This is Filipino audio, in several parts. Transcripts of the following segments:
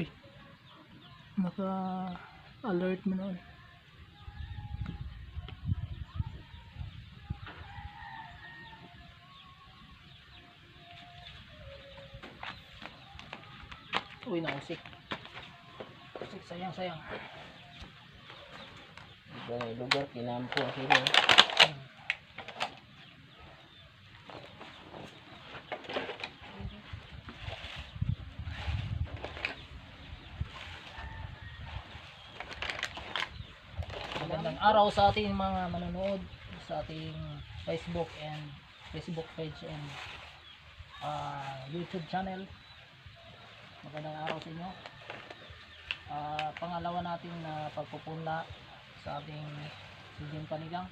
Uy. Naka alert mo na. Uy, nausik. Usik, sayang, sayang. Lugar, kinampo sila. Magandang araw sa ating mga manonood sa ating Facebook and Facebook page and ah, YouTube channel. Magandang araw sa inyo. Ah, pangalawa natin na pagpupunla sa ating Sigyong Panigang.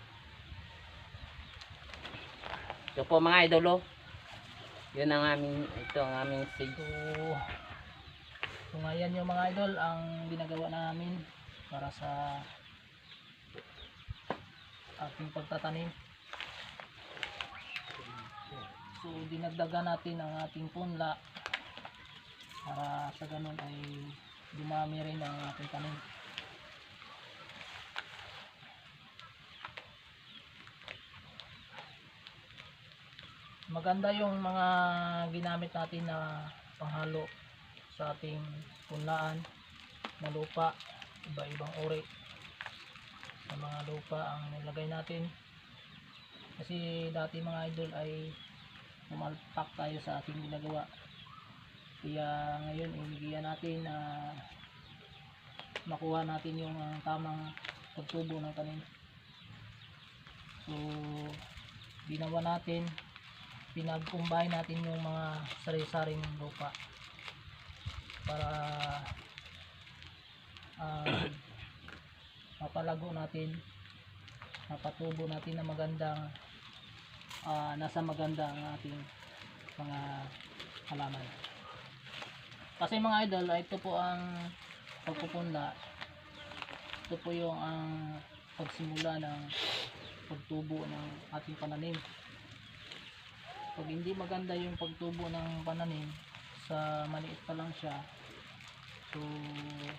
Ito po mga idolo. Yun ang aming, ito ang aming sig. So, so ngayon yung mga idol ang ginagawa namin para sa ating pagtatanim. So dinagdagan natin ang ating punla para sa ganun ay dumami rin ang ating tanim. Maganda yung mga ginamit natin na panghalo sa ating punlaan na lupa, iba-ibang uri sa mga lupa ang nilagay natin. Kasi dati mga idol ay pumalpak tayo sa ating ginagawa. Kaya ngayon inigyan natin na makuha natin yung ah, tamang pagtubo ng tanim. So ginawa natin pinagkumbay natin yung mga sari-saring lupa para ah, mapalago natin. Mapatubo natin na magandang ah, nasa maganda ang ating mga halaman. Kasi mga idol ah, ito po ang pagpupunla. Ito po yung ang pagsimula ng pagtubo ng ating pananim. Pag hindi maganda yung pagtubo ng pananim sa maliit pa lang siya so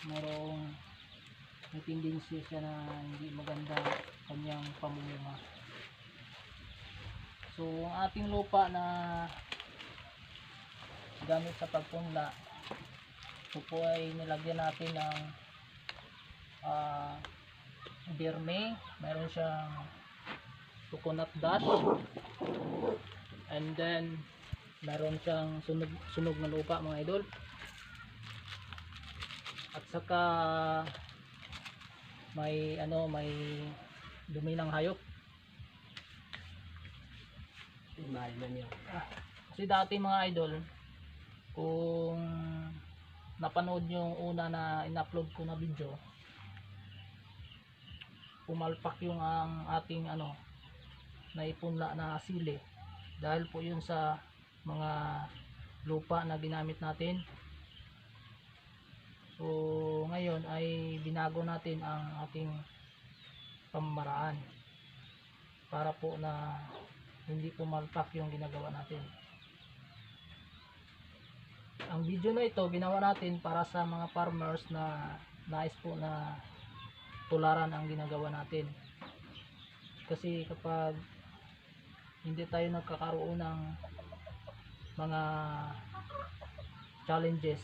merong may tendency siya na hindi maganda kanyang pamumunga so ang ating lupa na gamit sa pagpunla ito po ay nilagyan natin ng ah birme meron siyang coconut dash. And then meron siyang sunog, sunog na lupa mga idol. At saka may ano may dumi ng hayop. Mahal man yun. kasi dati mga idol kung napanood yung una na in-upload ko na video pumalpak yung ang ating ano naipunla na sili. Dahil po yun sa mga lupa na ginamit natin so ngayon ay binago natin ang ating pamamaraan para po na hindi pumalpak yung ginagawa natin. Ang video na ito ginawa natin para sa mga farmers na nais po na tularan ang ginagawa natin. Kasi kapag hindi tayo nagkakaroon ng mga challenges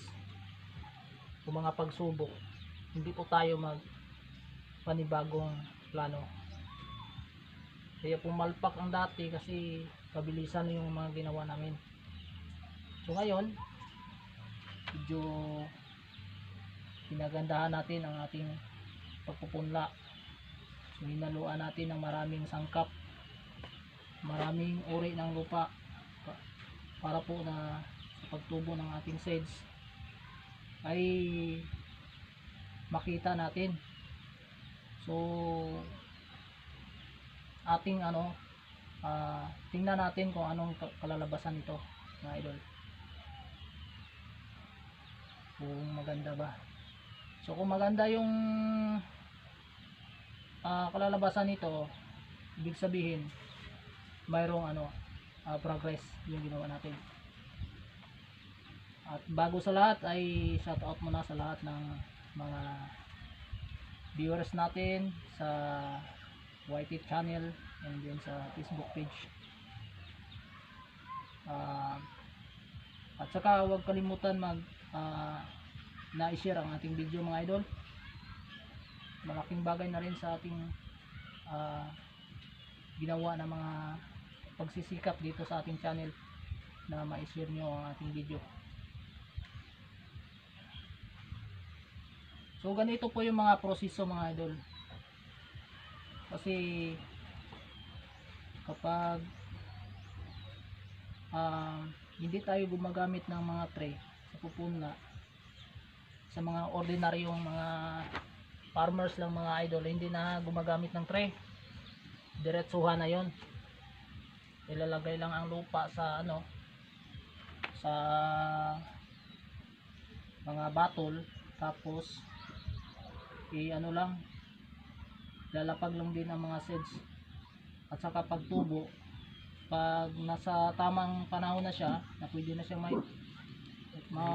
o mga pagsubok hindi po tayo mag panibagong plano. Kaya pumalpak ang dati kasi kabilisan yung mga ginawa namin. So ngayon medyo pinagandahan natin ang ating pagpupunla. So hinaluan natin ng maraming sangkap maraming uri ng lupa pa- para po na sa pagtubo ng ating seeds ay makita natin. So ating ano ah, tingnan natin kung anong ka- kalalabasan nito mga idol. Kung maganda ba. So kung maganda yung ah, kalalabasan nito ibig sabihin mayroong ano ah, progress yung ginawa natin At bago sa lahat ay shoutout muna sa lahat ng mga viewers natin sa YT channel and then sa Facebook page. Ah, at saka huwag kalimutan mag ah, na-share ang ating video mga idol. Malaking bagay na rin sa ating ah, ginawa ng mga pagsisikap dito sa ating channel na ma-share nyo ang ating video. So ganito po yung mga proseso mga idol. Kasi kapag ah, hindi tayo gumagamit ng mga tray sa pupuna sa mga ordinaryong mga farmers lang mga idol hindi na gumagamit ng tray diretsuhan na yon ilalagay lang ang lupa sa ano sa mga batol tapos i ano lang lalapag lang din ang mga seeds at saka pagtubo pag nasa tamang panahon na siya na pwede na siya may ma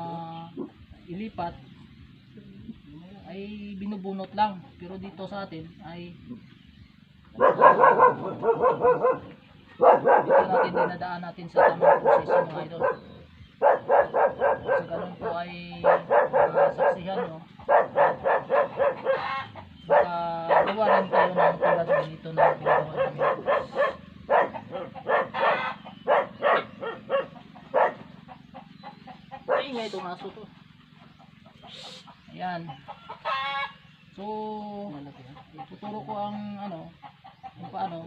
ilipat ay binubunot lang. Pero dito sa atin ay dito natin dinadaan natin sa tamang proseso mga idol sa ganun po ay masaksihan nyo baka gawa rin kayo ng tulad ganito na ginagawa namin ay nga itong aso to ayan so ko ang ano kung paano.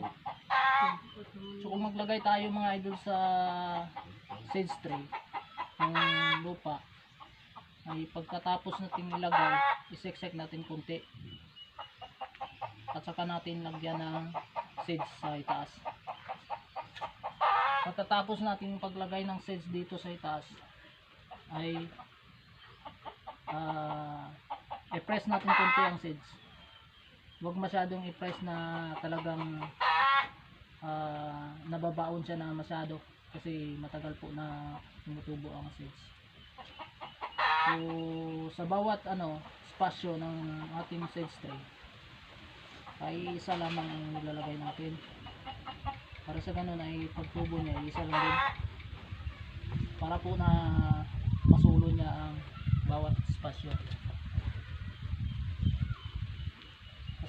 So kung maglagay tayo mga idol sa seeds tray ng lupa ay pagkatapos natin ilagay iseksek natin kunti at saka natin lagyan ng seeds sa itaas. Pagkatapos natin paglagay ng seeds dito sa itaas ay ah i-press natin konti ang seeds huwag masyadong i-press na talagang ah, nababaon siya na masyado kasi matagal po na tumutubo ang seeds. So sa bawat ano spasyo ng ating seeds tray ay isa lamang ang nilalagay natin. Para sa ganun ay pagtubo niya isa lang din. Para po na masulo niya ang bawat spasyo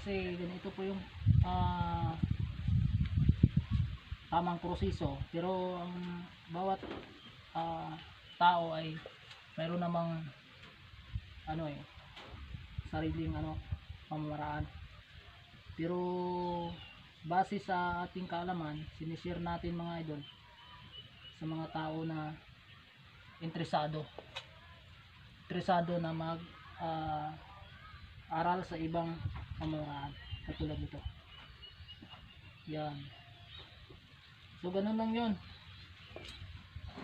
kasi ganito po yung ah, tamang proseso. Pero ang bawat ah, tao ay mayroon namang ano eh sariling ano pamamaraan pero base sa ating kaalaman sinishare natin mga idol sa mga tao na interesado. Interesado na mag ah, aral sa ibang pamamaraan katulad nito. Yan. So ganun lang yun.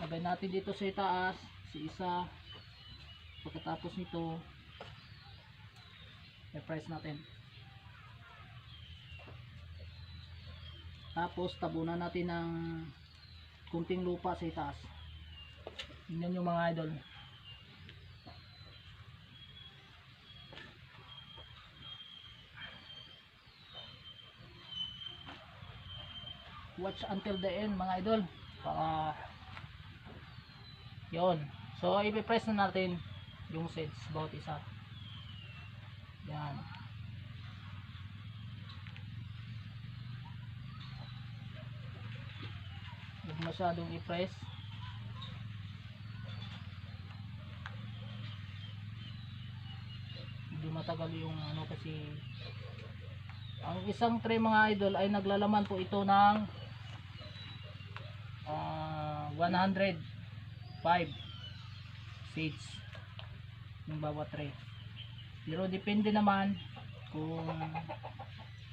Lagay natin dito sa itaas si isa. Pagkatapos nito i-press natin. Tapos tabunan natin ng kunting lupa sa itaas. Yun yung mga idol watch until the end mga idol. Para yon so ipipress na natin yung seeds bawat isa. Yan. Huwag masyadong i-press. Hindi matagal yung ano kasi ang isang tray mga idol ay naglalaman po ito ng 105 seeds yung bawat tray. Pero depende naman kung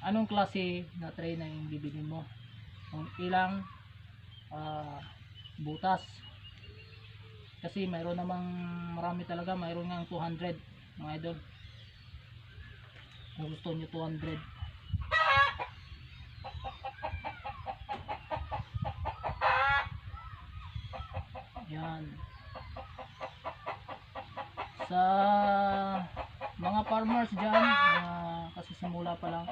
anong klase na tray na yung bibili mo. Kung ilang ah, butas. Kasi mayroon namang marami talaga. Mayroon nga 200 mga idol. Kung gusto nyo 200 yan sa mga farmers dyan mga kasi simula pa lang.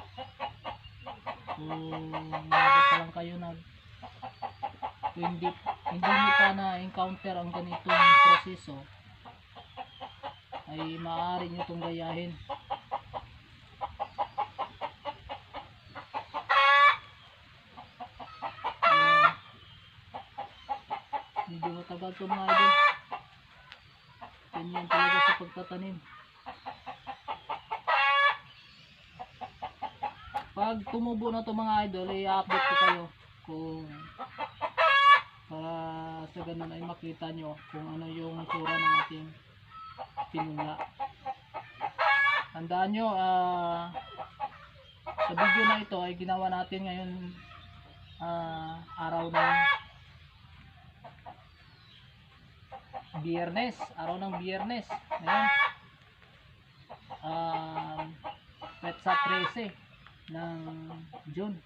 Kung bago pa lang kayo nag hindi hindi nyo pa na encounter ang ganitong proseso ay maaari nyo itong gayahin. Medyo matagal to mga idol ganyan talaga sa pagtatanim. Pag tumubo na to mga idol i-update ko kayo kung para sa ganun ay makita nyo kung ano yung tsura ng ating pinula tandaan nyo ah sa video na ito ay ginawa natin ngayon ah, araw ng biyernes araw ng biyernes ayan. Um, petsa 13 ng June.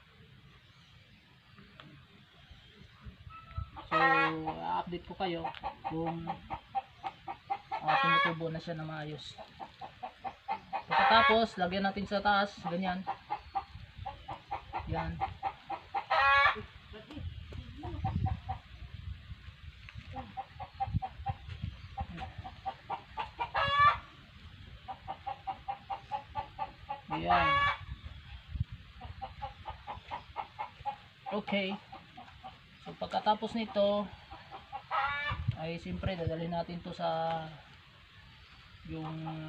So update ko kayo kung uh, tumutubo na siya na maayos. Pagkatapos lagyan natin sa taas ganyan. Yan Ayan. Okay. So pagkatapos nito ay siyempre dadalhin natin to sa yung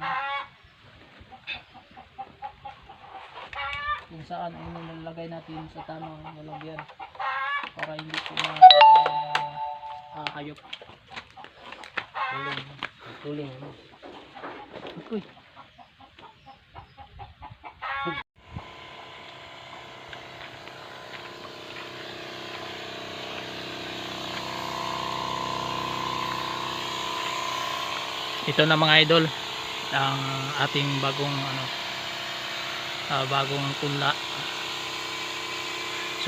kung saan ay nilalagay natin sa tamang lalagyan para hindi po na uh, hayop. Tuling. Tuling. Uy. Ito na mga idol ang ating bagong ano ah, bagong punla.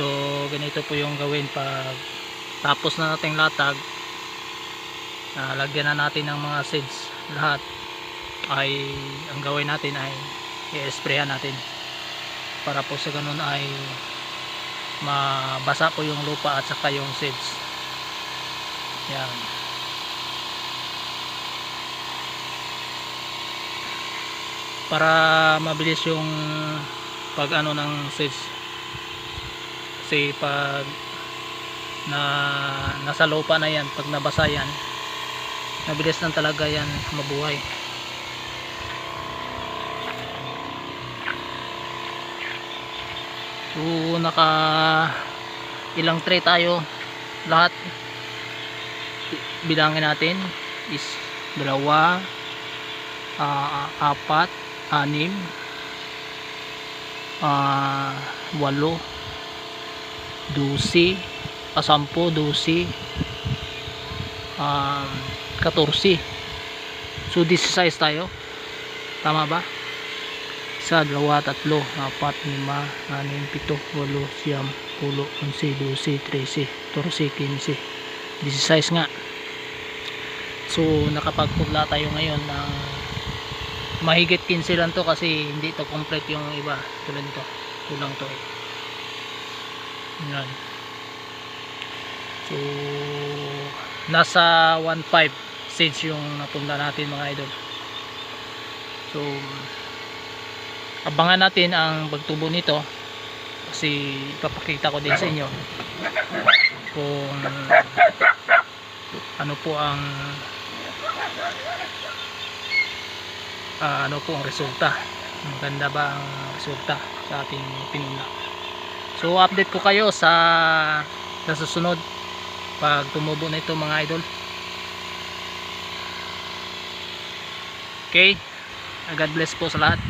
So ganito po yung gawin. Pag tapos na nating latag ah, lagyan na natin ng mga seeds. Lahat ay ang gawin natin ay i-sprayan natin. Para po sa ganun ay mabasa po yung lupa at saka yung seeds. Yan para mabilis yung pag ano ng seeds kasi pag na nasa lupa na yan pag nabasa yan mabilis lang talaga yan mabuhay. So naka ilang tray tayo. Lahat bilangin natin is dalawa ah, apat anim. Ah, walo. Dusi. Ah, sampo dusi. Um, 14 so this size tayo. Tama ba? Isa, dalawa, tatlo, apat, lima, anim, pito, walo, siyam, pulo, onse, dose, trese, torse, kinse. 16 nga. So, nakapagpugla tayo ngayon ng mahigit 15 lang to kasi hindi to complete yung iba. Tulad nito. Kulang to eh. Yan. So, nasa 1.5 since yung napunda natin mga idol. So, abangan natin ang pagtubo nito kasi ipapakita ko din sa inyo kung ano po ang ah, ano po ang resulta? Maganda ba ang resulta sa ating pinuna so update ko kayo sa sa susunod pag tumubo na ito mga idol. Okay? God bless po sa lahat